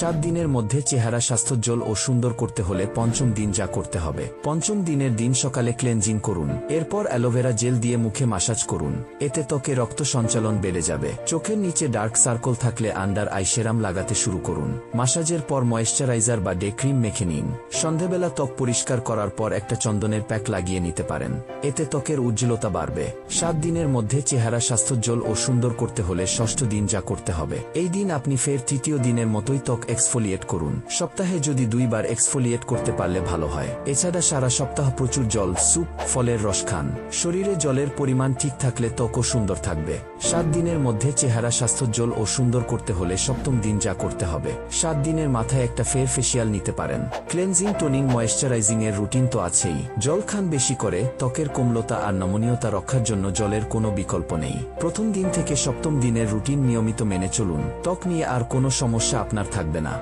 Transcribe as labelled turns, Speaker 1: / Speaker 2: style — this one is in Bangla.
Speaker 1: সাত দিনের মধ্যে চেহারা স্বাস্থ্যোজ্জ্বল ও সুন্দর করতে হলে পঞ্চম দিন যা করতে হবে। পঞ্চম দিনের দিন সকালে ক্লেনজিং করুন। এরপর অ্যালোভেরা জেল দিয়ে মুখে মাসাজ করুন। এতে ত্বকে রক্ত সঞ্চালন বেড়ে যাবে। চোখের নিচে ডার্ক সার্কল থাকলে আন্ডার আই সেরাম লাগাতে শুরু করুন। মাসাজের পর ময়েশ্চারাইজার বা ডে ক্রিম মেখে নিন। সন্ধেবেলা ত্বক পরিষ্কার করার পর একটা চন্দনের প্যাক লাগিয়ে নিতে পারেন। এতে ত্বকের উজ্জ্বলতা বাড়বে। সাত দিনের মধ্যে চেহারা স্বাস্থ্যোজ্জ্বল ও সুন্দর করতে হলে ষষ্ঠ দিন যা করতে হবে। এই দিন আপনি ফের তৃতীয় দিনের মতোই ত্বক এক্সফোলিয়েট করুন। সপ্তাহে যদি দুইবার এক্সফোলিয়েট করতে পারলে ভালো হয়। এছাড়া সারা সপ্তাহ প্রচুর জল, স্যুপ, ফলের রস খান। শরীরে জলের পরিমাণ ঠিক থাকলে ত্বকও সুন্দর থাকবে। সাত দিনের মধ্যে চেহারা স্বাস্থ্যোজ্জ্বল ও সুন্দর করতে হলে সপ্তম দিন যা করতে হবে। সাত দিনের মাথায় একটা ফের ফেসিয়াল নিতে পারেন। ক্লেনজিং টোনিং ময়েশ্চারাইজিং এর রুটিন তো আছেই। জল খান বেশি করে, ত্বকের কোমলতা আর নমনীয়তা রক্ষার জন্য জলের কোনো বিকল্প নেই। প্রথম দিন থেকে সপ্তম দিনের রুটিন নিয়মিত মেনে চলুন। ত্বক নিয়ে আর কোনো সমস্যা আপনার থাকবে লাগবে না